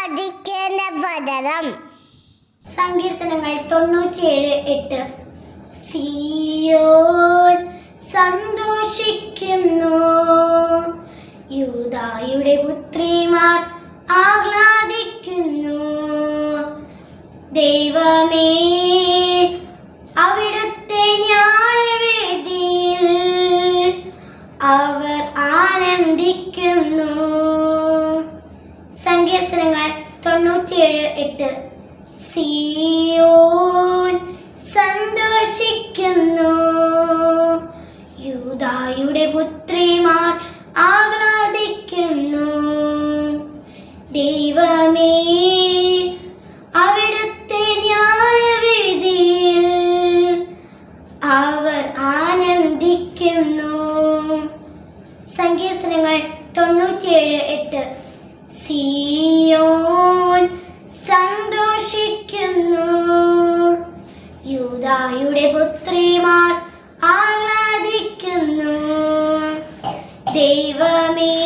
പഠിക്കേണ്ട പദം സങ്കീർത്തനങ്ങൾ തൊണ്ണൂറ്റിയേഴ് എട്ട്. സിയോൻ സന്തോഷിക്കുന്നു. യൂതായുടെ പുത്രിമാർ ആഹ്ലാദിക്കുന്നു. ദൈവമേ അവിടുത്തെ ന്യായവേദിയിൽ അവർ ആനന്ദിക്കുന്നു. സങ്കീർത്തനങ്ങൾ തൊണ്ണൂറ്റിയേഴ് എട്ട്. സിയോൻ സന്തോഷിക്കുന്നു. യൂതായുടെ പുത്രിമാർ ആഹ്ലാദിക്കുന്നു. ദൈവമേ അവിടുത്തെ ന്യായവേദിയിൽ അവർ ആനന്ദിക്കുന്നു. സങ്കീർത്തനങ്ങൾ തൊണ്ണൂറ്റിയേഴ് എട്ട്. സിയോൻ സന്തോഷിക്കുന്നു. യൂതായുടെ പുത്രിമാർ ആഹ്ലാദിക്കുന്നു ദൈവമേ